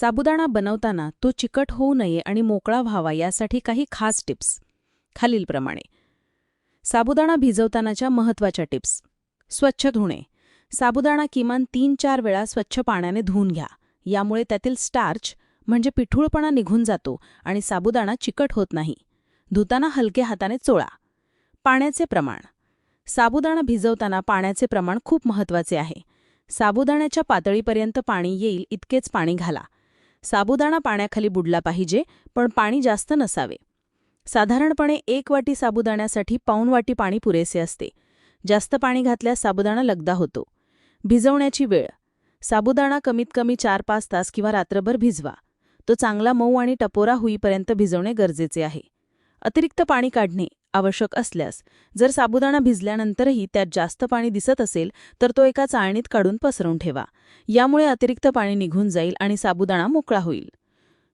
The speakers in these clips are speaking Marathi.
साबुदाणा बनवताना तो चिकट होऊ नये आणि मोकळा व्हावा यासाठी काही खास टिप्स. खालीलप्रमाणे. साबुदाणा भिजवतानाच्या महत्त्वाच्या टिप्स. स्वच्छ धुणे. साबुदाणा किमान तीन चार वेळा स्वच्छ पाण्याने धुवून घ्या. यामुळे त्यातील स्टार्च म्हणजे पिठूळपणा निघून जातो आणि साबुदाणा चिकट होत नाही. धुताना हलके हाताने चोळा. पाण्याचे प्रमाण. साबुदाणा भिजवताना पाण्याचे प्रमाण खूप महत्त्वाचे आहे. साबुदाण्याच्या पातळीपर्यंत पाणी येईल इतकेच पाणी घाला. साबुदाणा पाण्याखाली बुडला पाहिजे पण पाणी जास्त नसावे. साधारणपणे एक वाटी साबुदाण्यासाठी पाऊण वाटी पाणी पुरेसे असते. जास्त पाणी घातल्यास साबुदाणा लगदा होतो. भिजवण्याची वेळ. साबुदाणा कमीत कमी चार पाच तास किंवा रात्रभर भिजवा. तो चांगला मऊ आणि टपोरा होईपर्यंत भिजवणे गरजेचे आहे. अतिरिक्त पाणी काढणे आवश्यक असल्यास जर साबुदाणा भिजल्यानंतरही त्यात जास्त पाणी दिसत असेल तर तो एका चाळणीत काढून पसरून ठेवा. यामुळे अतिरिक्त पाणी निघून जाईल आणि साबुदाणा मोकळा होईल.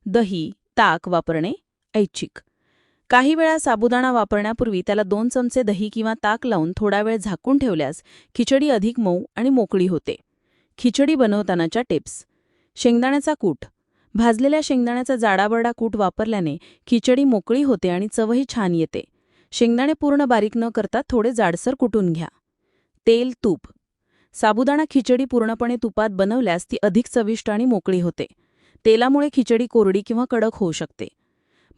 दही ताक वापरणे ऐच्छिक. काही वेळा साबुदाणा वापरण्यापूर्वी त्याला दोन चमचे दही किंवा ताक लावून थोडा वेळ झाकून ठेवल्यास खिचडी अधिक मऊ आणि मोकळी होते. खिचडी बनवतानाच्या टिप्स. शेंगदाण्याचा कूट भाजलेल्या शेंगदाण्याचा जाडाबरडा कूट वापरल्याने खिचडी मोकळी होते आणि चवही छान येते. शेंगदाणे पूर्ण बारीक न करता थोडे जाडसर कुटून घ्या. तेल तूप. साबुदाणा खिचडी पूर्णपणे तुपात बनवल्यास ती अधिक चविष्ट आणि मोकळी होते. तेलामुळे खिचडी कोरडी किंवा कडक होऊ शकते.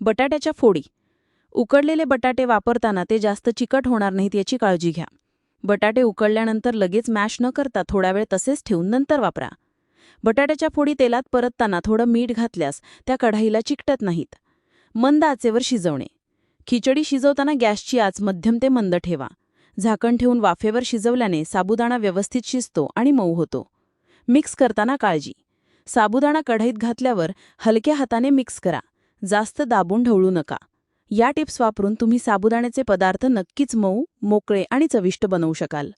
बटाट्याच्या फोडी. उकडलेले बटाटे वापरताना ते जास्त चिकट होणार नाहीत याची काळजी घ्या. बटाटे उकळल्यानंतर लगेच मॅश न करता थोडा वेळ तसेच ठेवून नंतर वापरा. बटाट्याच्या फोडी तेलात परतताना थोडं मीठ घातल्यास त्या कढाईला चिकटत नाहीत. मंद आचेवर शिजवणे. खिचडी शिजवताना गॅसची आच मध्यम ते मंद ठेवा. झाकण ठेवून वाफेवर शिजवल्याने साबुदाणा व्यवस्थित शिजतो आणि मऊ होतो. मिक्स करताना काळजी. साबुदाणा कढईत घातल्यावर हलक्या हाताने मिक्स करा. जास्त दाबून ढवळू नका. या टिप्स वापरून तुम्ही साबुदाण्याचे पदार्थ नक्कीच मऊ मोकळे आणि चविष्ट बनवू शकाल.